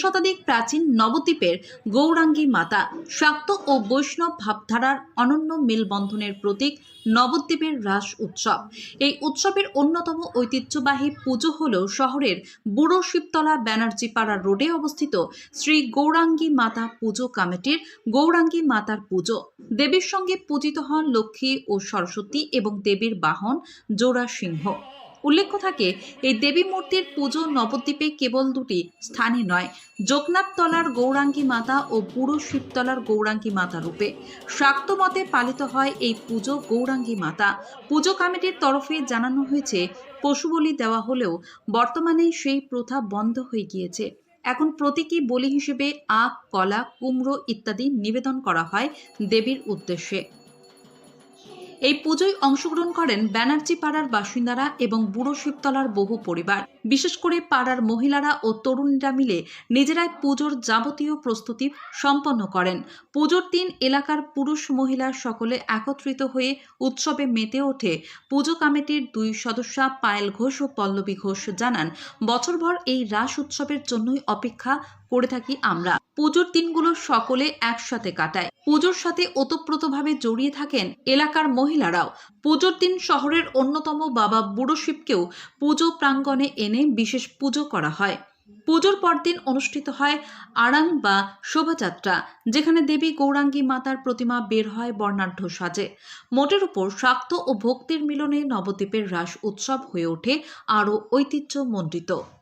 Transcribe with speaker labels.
Speaker 1: শতাধিক প্রাচীন নবদ্বীপের গৌরাঙ্গী মাতা শাক্ত ও বৈষ্ণব ভাবধারার অনন্য মেলবন্ধনের প্রতীক নবদ্বীপের রাস উৎসব। এই উৎসবের অন্যতম ঐতিহ্যবাহী পুজো হল শহরের বুড়ো শিবতলা ব্যানার্জি পাড়া রোডে অবস্থিত শ্রী গৌরাঙ্গী মাতা পুজো কমিটির গৌরাঙ্গী মাতার পুজো। দেবীর সঙ্গে পূজিত হন লক্ষ্মী ও সরস্বতী এবং দেবীর বাহন জোড়া সিংহ। উল্লেখ্য থাকে, এই দেবী মূর্তির পুজো নবদ্বীপে কেবল দুটি স্থানে নয়। যোগনাথতলার গৌরাঙ্গী মাতা ও বুড়ো শিবতলার গৌরাঙ্গী মাতা রূপে শাক্ত মতে পালিত হয় এই পুজো গৌরাঙ্গী মাতা। পুজো কমিটির তরফে জানানো হয়েছে, পশু বলি দেওয়া হলেও বর্তমানে সেই প্রথা বন্ধ হয়ে গিয়েছে। এখন প্রতীকী বলি হিসেবে আখ, কলা, কুমড়ো ইত্যাদি নিবেদন করা হয় দেবীর উদ্দেশ্যে। এই পুজোয় অংশগ্রহণ করেন ব্যানার্জি পাড়ার বাসিন্দারা এবং বুড়ো শিবতলার বহু পরিবার। বিশেষ করে পাড়ার মহিলারা ও তরুণীরা মিলে নিজেরাই পুজোর যাবতীয় প্রস্তুতি সম্পন্ন করেন। পুজোর দিন এলাকার পুরুষ মহিলা সকলে একত্রিত হয়ে উৎসবে মেতে ওঠে। পুজো কমিটির দুই সদস্যা পায়েল ঘোষ ও পল্লবী ঘোষ জানান, বছরভর এই রাস উৎসবের জন্যই অপেক্ষা করে থাকি আমরা। পুজোর দিনগুলো সকলে একসাথে কাটায়। পুজোর সাথে ওতপ্রোতভাবে জড়িয়ে থাকেন এলাকার মহিলারাও। পুজোর দিন শহরের অন্যতম বাবা বুড়ো শিবকেও পুজো প্রাঙ্গণে এনে এনে বিশেষ পুজো করা হয় পুজোর পরদিন অনুষ্ঠিত হয় আড়াং বা শোভাযাত্রা যেখানে দেবী গৌরাঙ্গী মাতার প্রতিমা বের হয় বর্ণাঢ্য সাজে মোটের উপর শাক্ত ও ভক্তির মিলনে নবদ্বীপের রাস উৎসব হয়ে ওঠে আরও ঐতিহ্যমণ্ডিত
Speaker 2: মণ্ডিত